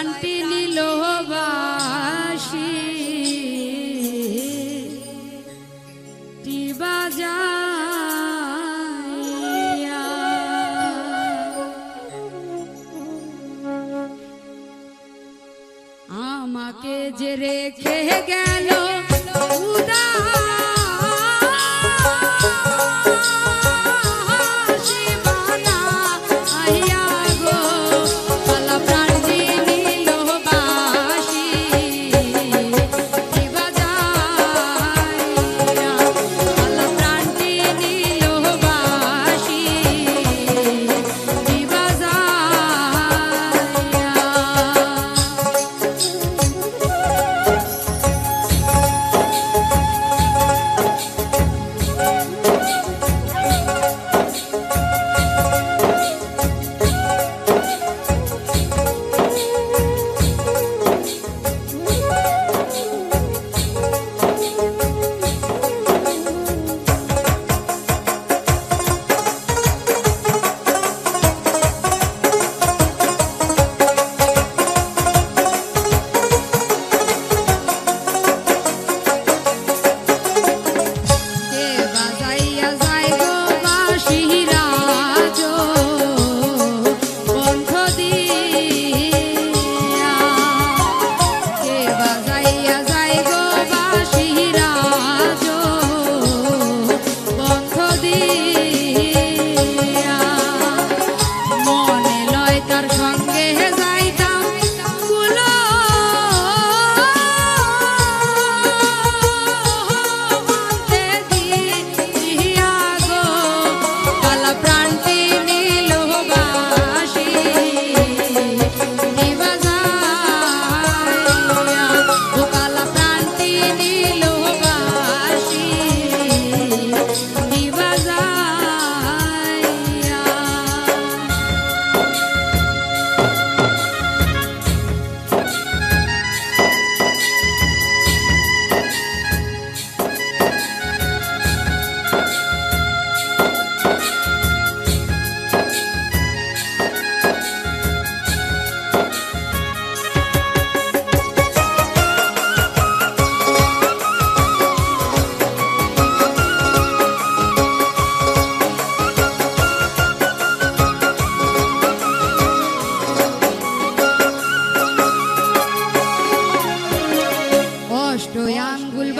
প্রাণটি নিল বাসি। আমাকে যে রেখে গেল উদাস